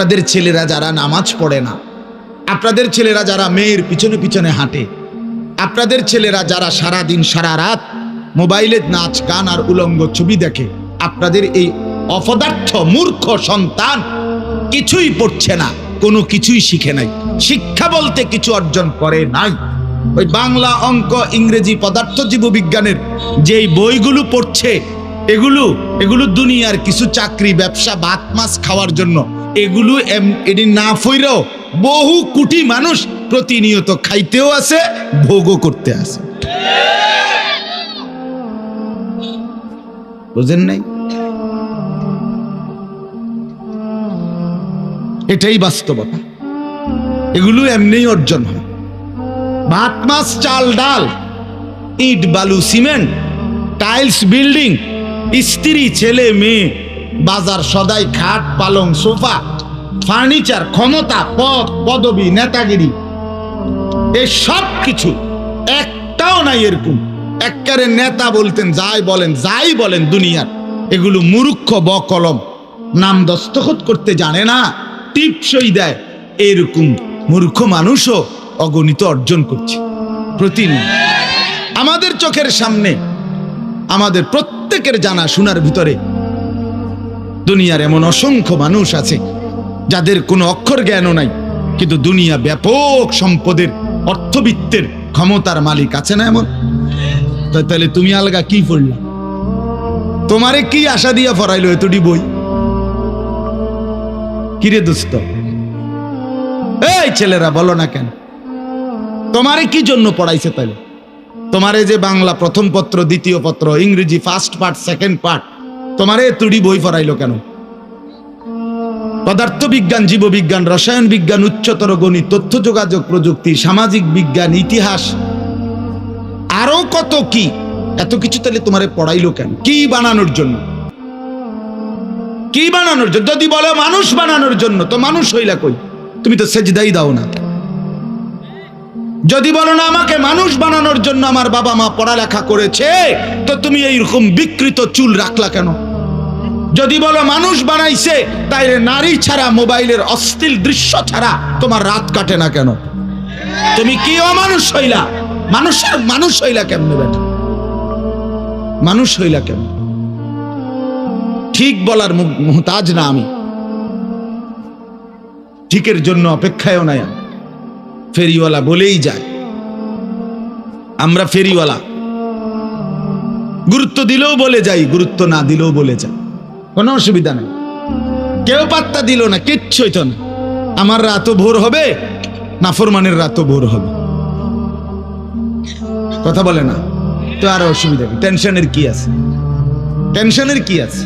আপনাদের ছেলেরা যারা নামাজ পড়ে না, আপনাদের ছেলেরা যারা মেয়ের পিছনে পিছনে হাঁটে, আপনাদের ছেলেরা যারা সারা দিন সারা রাত মোবাইলের নাচ, গান আর উলঙ্গ ছবি দেখে, আপনাদের এই অপদার্থ, মূর্খ সন্তান কিছুই পড়ছে না, কোনো কিছুই শিখে নাই। শিক্ষা বলতে কিছু অর্জন করে নাই। ওই বাংলা অঙ্ক, ইংরেজি পদার্থ জীববিজ্ঞানের যেই বইগুলো পড়ছে, এগুলো এগুলো দুনিয়ার কিছু চাকরি, ব্যবসা ভাত মাছ খাওয়ার জন্য এগুলো এটি না ফইরেও বহু কোটি মানুষ প্রতিনিয়ত খাইতেও আছে ভোগও করতে আছে বুঝেন নাই? এটাই বাস্তবতা। এগুলো এমনিই অর্জন হয়। ভাত, মাছ, চাল, ডাল, ইট, বালু, সিমেন্ট, টাইলস, বিল্ডিং, স্ত্রী, ছেলে, মেয়ে বাজার সদাই খাট, পালং সোফা, ফার্নিচার, ক্ষমতা, পদ, পদবি, নেতাগিরি। এই সব কিছু একটাও নাই এরকম। এককারে নেতা বলতেন, যাই বলেন যাই বলেন দুনিয়ার। এগুলো মূর্খ ব কলম নাম দস্তখত করতে জানে না, টিপসই দেয়। এরকম মূর্খ মানুষও অগণিত অর্জন করছে। প্রতিদিন আমাদের চোখের সামনে, আমাদের প্রত্যেকের জানা শোনার ভিতরে দুনিয়ার এমন অসংখ্য মানুষ আছে, যাদের কোনো অক্ষর জ্ঞানও নাই। কিন্তু দুনিয়া ব্যাপক সম্পদের, অর্থবিত্তের ক্ষমতার মালিক আছে না এমন? তাহলে তুমি আলগা কি পড়লা? তোমারে কি আশা দিয়া ফরাইলো এতটি বই? কিরে দোস্ত? এই ছেলেরা, বলো না কেন? তোমারে কি জন্য পড়াইছে তাহলে তোমারে যে বাংলা প্রথম পত্র, দ্বিতীয় পত্র, ইংরেজি ফার্স্ট পার্ট সেকেন্ড পার্ট তোমারে তুড়ি বই পড়াইলো কেন? পদার্থবিজ্ঞান, জীববিজ্ঞান, রসায়ন বিজ্ঞান, উচ্চতর গণিত, তথ্য যোগাযোগ প্রযুক্তি, সামাজিক বিজ্ঞান, ইতিহাস, আরও কত কি? এত কিছু তাহলে তোমারে পড়াইলো কেন? কি বানানোর জন্য? কি বানানোর জন্য? যদি বলো মানুষ বানানোর জন্য, তো মানুষ হইলা কই? তুমি তো সেজদাই দাও না। যদি বলো না আমাকে মানুষ বানানোর জন্য আমার বাবা মা পড়ালেখা করেছে, তো তুমি এইরকম বিকৃত চুল রাখলা কেন? যদি বলো মানুষ বানাইছে, তাইলে নারী ছাড়া মোবাইলের অশ্লীল দৃশ্য ছাড়া তোমার রাত কাটে না কেন? তুমি কি অমানুষ হইলা? মানুষের মানুষ হইলা কেমনে বেটা? মানুষ হইলা কেমন? ঠিক বলার মুহতাজ না আমি। ঠিকের জন্য অপেক্ষায়ও নাই। ফেরিওয়ালা বলেই যায়। আমরা ফেরিওয়ালা। গুরুত্ব দিলেও বলে যাই, গুরুত্ব না দিলেও বলে যাই। কোনো অসুবিধা নেই। কেউ পাত্তা দিল না কিচ্ছুই তো না। আমার রাতও ভোর হবে, নাফরমানের রাতও ভোর হবে। কথা বলে না, তো আর অসুবিধা কি? টেনশনের কি আছে? টেনশনের কি আছে?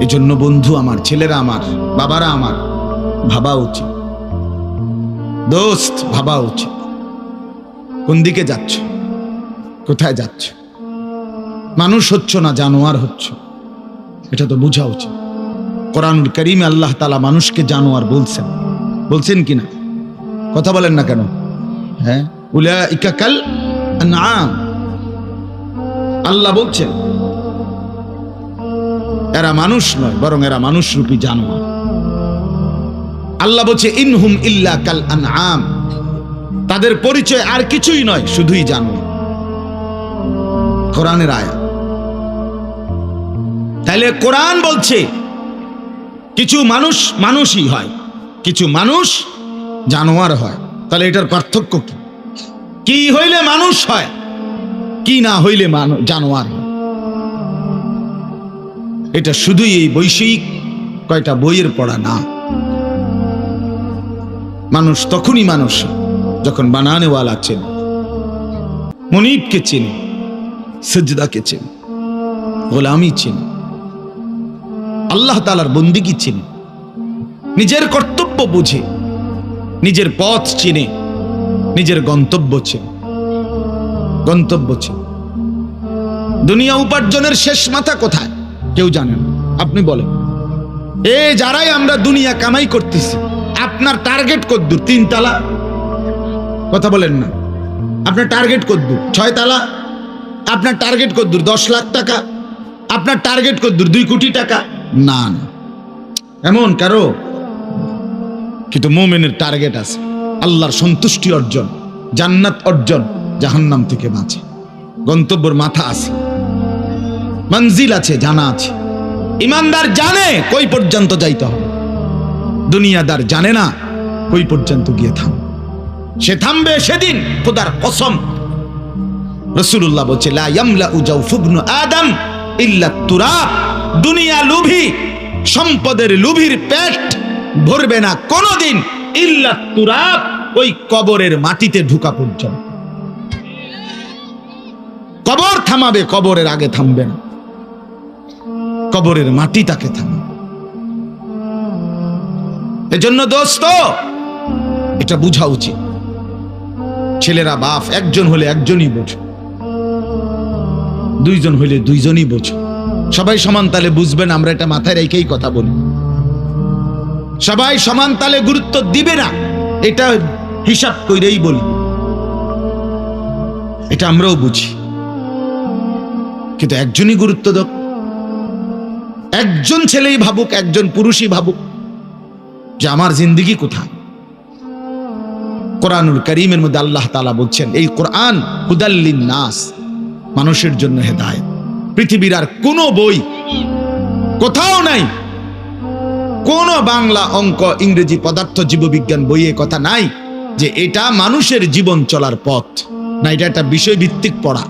এই জন্য বন্ধু আমার, ছেলেরা আমার, বাবারা আমার, ভাবা উচিত। দোস্ত, ভাবা উচিত। কোন দিকে যাচ্ছ? কোথায় যাচ্ছ? মানুষ হচ্ছ না, জানোয়ার হচ্ছ। এটা তো বোঝা উচিত। কোরআনুল করিমে আল্লাহ তালা মানুষকে জানোয়ার বলছেন। বলছেন কিনা? কথা বলেন না কেন? হ্যাঁ? উলা ইকাকাল আল্লাহ বলছেন, এরা মানুষ নয়, বরং এরা মানুষ রূপী জানোয়ার। আল্লাহ বলছে, ইনহুম ইল্লা কাল আনআম। তাদের পরিচয় আর কিছুই নয়, শুধুই জানোয়ার। কোরআনের আয়া তাহলে কোরআন বলছে, কিছু মানুষ মানুষই হয়, কিছু মানুষ জানোয়ার হয়। তাহলে এটার পার্থক্য কি? কি হইলে মানুষ হয়, কি না হইলে জানোয়ার হয়। এটা শুধুই এই বৈষয়িক কয়টা বইয়ের পড়া না। মানুষ তখনই মানুষ যখন বানানেওয়ালা চেনে, মনিবকে চেনে, সজদাকে চেনে, গোলামি চেনে। আল্লাহ তালার বন্দিগি চিনে? নিজের কর্তব্য বুঝে, নিজের পথ চিনে, নিজের গন্তব্য চেনে। গন্তব্য চেনে। দুনিয়া উপার্জনের শেষ মাথা কোথায়? কেউ জানে না। আপনি বলেন। এ যারাই আমরা দুনিয়া কামাই করতেছি, আপনার টার্গেট কদ্দুর? তিন তালা? কথা বলেন না। আপনার টার্গেট কদ্দুর? ছয় তালা? আপনার টার্গেট কদ্দুর দশ লাখ টাকা? আপনার টার্গেট কদ্দুর দুই কোটি টাকা? না না এমন কারও? কিন্তু মোমেনের টার্গেট আছে। আল্লাহর সন্তুষ্টি অর্জন, জান্নাত অর্জন, জাহান্নাম থেকে বাঁচে। গন্তব্যর মাথা আছে। মঞ্জিল আছে, জানা আছে। ইমানদার জানে কই পর্যন্ত যাইতে হবে। দুনিয়াদার জানে না কই পর্যন্ত গিয়ে থাম। সে থামবে সেদিন, খোদার কসম। রসুল্লাহ বলছে, লা ইয়ামলা উজাউফুবনু আদম ইল্লা তুরাব। দুনিয়া লুভি, সম্পদের লুভির পেট ভরবে না কোনোদিন, ইল্লা তুরাব, ওই কবরের মাটিতে ঢুকা পর্যন্ত। কবর থামাবে, কবরের আগে থামবে না। কবরের মাটি তাকে থামাবে। এজন্য দোস্ত, এটা বুঝা উচিত। ছেলেরা বাপ, একজন হলে একজনই বোঝো। দুইজন হইলে দুইজনই বোঝো। সবাই সমান তালে বুঝবেন, আমরা এটা মাথায় রেখেই কথা বলি। সবাই সমান তালে গুরুত্ব দিবে না, এটা হিসাব কইরেই বলি। এটা আমরাও বুঝি। কিন্তু একজনই গুরুত্ব দাও। একজন ছেলেই ভাবুক, একজন পুরুষই ভাবুক যে আমার জিন্দিগি কোথায়। কোরআনুল করিমের মধ্যে আল্লাহ তালা বলছেন, এই কোরআন হুদাল্লিন নাস, মানুষের জন্য হেদায়ত। পৃথিবীর আর কোনো বই কোথাও নাই। কোন বাংলা অঙ্ক ইংরেজি পদার্থ জীববিজ্ঞান বইয়ে কথা নাই যে এটা মানুষের জীবন চলার পথ। না, এটা একটা বিষয় ভিত্তিক পড়া।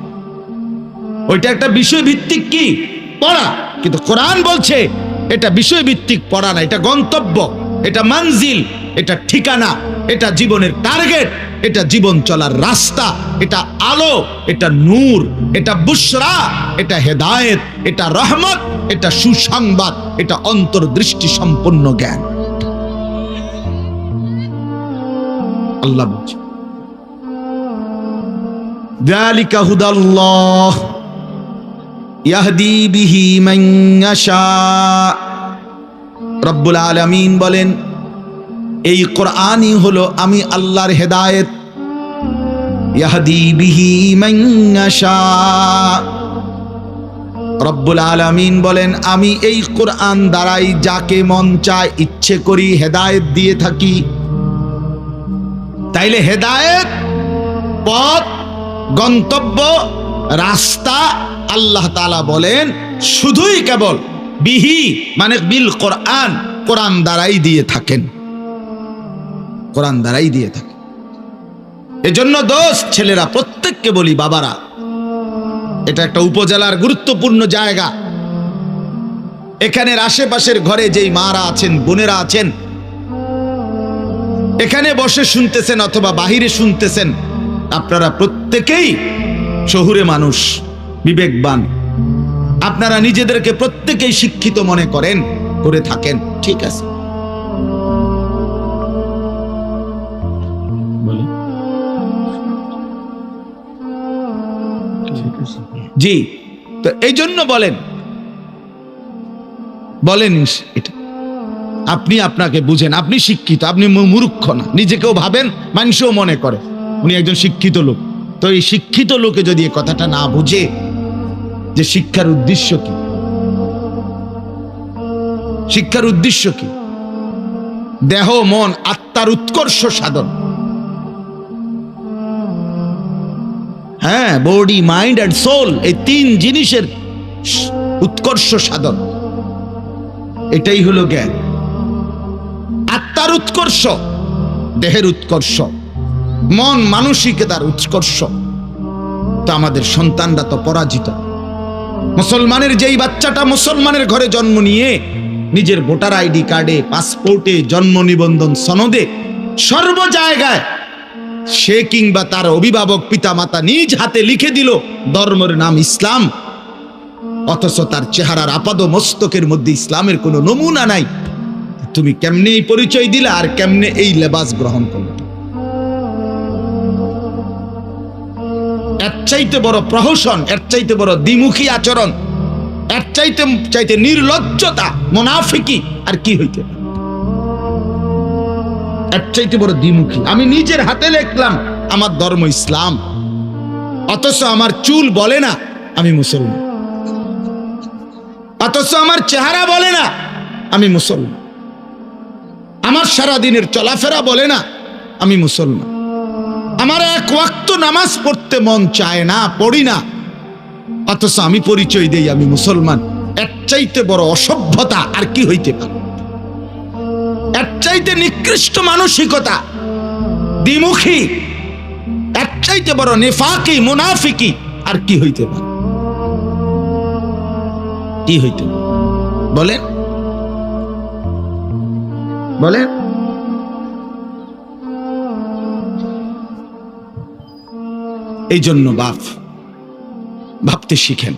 ওইটা একটা বিষয় ভিত্তিক কি? পড়া। কিন্তু কোরআন বলছে, এটা বিষয় ভিত্তিক পড়া না, এটা গন্তব্য, এটা মঞ্জিল এটা ঠিকানা এটা জীবনের টার্গেট এটা জীবন চলার রাস্তা এটা আলো এটা নূর এটা বুশরা এটা হেদায়েত এটা রহমত এটা সুসংবাদ এটা অন্তর্দৃষ্টি সম্পন্ন জ্ঞান আল্লাহ বলছে ذلك هدى الله يهدي به من يشاء রব্বুল আলামিন বলেন এই কোরআনই হলো আমি আল্লাহর হেদায়েত। ইয়াহদি বিহি মান ইয়াশা। রব্বুল আলামিন বলেন, আমি এই কোরআন দ্বারাই যাকে মন চায়, ইচ্ছে করি হেদায়েত দিয়ে থাকি। তাইলে হেদায়েত, পথ, গন্তব্য, রাস্তা আল্লাহ তাআলা বলেন, শুধুই কেবল বিহি মানে বিল কোরআন কোরআন দ্বারাই দিয়ে থাকেন। কোরআন দ্বারাই দিয়ে থাকে। এজন্য দোষ ছেলেরা, প্রত্যেককে বলি, বাবারা, এটা একটা উপজেলার গুরুত্বপূর্ণ জায়গা। এখানের আশেপাশের ঘরে যেই মারা আছেন, বোনেরা আছেন, এখানে বসে শুনতেছেন অথবা বাহিরে শুনতেছেন, আপনারা প্রত্যেকেই শহুরে মানুষ, বিবেকবান। আপনারা নিজেদেরকে প্রত্যেকেই শিক্ষিত মনে করেন, করে থাকেন, ঠিক আছে। জি। তো এই জন্য বলেন। বলেন এটা। আপনি আপনাকে বুঝেন, আপনি শিক্ষিত, আপনি মূর্খ না। নিজেকেও ভাবেন, মানুষও মনে করে। উনি একজন শিক্ষিত লোক। তো এই শিক্ষিত লোকে যদি এই কথাটা না বুঝে, যে শিক্ষার উদ্দেশ্য কি? শিক্ষার উদ্দেশ্য কি? দেহ, মন, আত্মার উৎকর্ষ সাধন। হ্যাঁ বডি মাইন্ড অ্যান্ড সোল এই তিন জিনিসের উৎকর্ষ সাধন। এটাই হলো জ্ঞান। আত্মার উৎকর্ষ, দেহের উৎকর্ষ। মন মানসিকতার উৎকর্ষ। তো আমাদের সন্তানরা তো পরাজিত। মুসলমানের যেই বাচ্চাটা মুসলমানের ঘরে জন্ম নিয়ে নিজের ভোটার আইডি কার্ডে, পাসপোর্টে জন্ম নিবন্ধন সনদে সর্ব জায়গায় সে কিংবা তার অভিভাবক পিতা মাতা নিজ হাতে লিখে দিল, ধর্মের নাম ইসলাম। অথচ তার চেহারার আপাদ মস্তকের মধ্যে ইসলামের কোনো নমুনা নাই। তুমি কেমনে এই পরিচয় দিলা আর কেমনে এই লেবাস গ্রহণ করলে? এর চাইতে বড় প্রহসন, এর চাইতে বড় দ্বিমুখী আচরণ, এর চাইতে চাইতে নির্লজ্জতা, মোনাফিকি, আর কি হইতে পারে? এর চাইতে বড় দ্বিমুখী। আমি নিজের হাতে লিখলাম, আমার ধর্ম ইসলাম। অথচ আমার চুল বলে না, আমি মুসলমান। অথচ আমার চেহারা বলে না, আমি মুসলমান। সারাদিনের চলাফেরা বলে না, আমি মুসলমান। আমার এক ওয়াক্ত নামাজ পড়তে মন চায় না, পড়ি না। অথচ আমি পরিচয় দেই, আমি মুসলমান। এক চাইতে বড় অসভ্যতা আর কি হইতে পারে? চাইতে নিকৃষ্ট মানসিকতা। দ্বিমুখী এর চাইতে বড় নেফাকি, মুনাফিকি, আর কি হইতে পারে? কি হইতে? বলেন। বলেন। এই জন্য বাপ, ভাবতে শিখেন।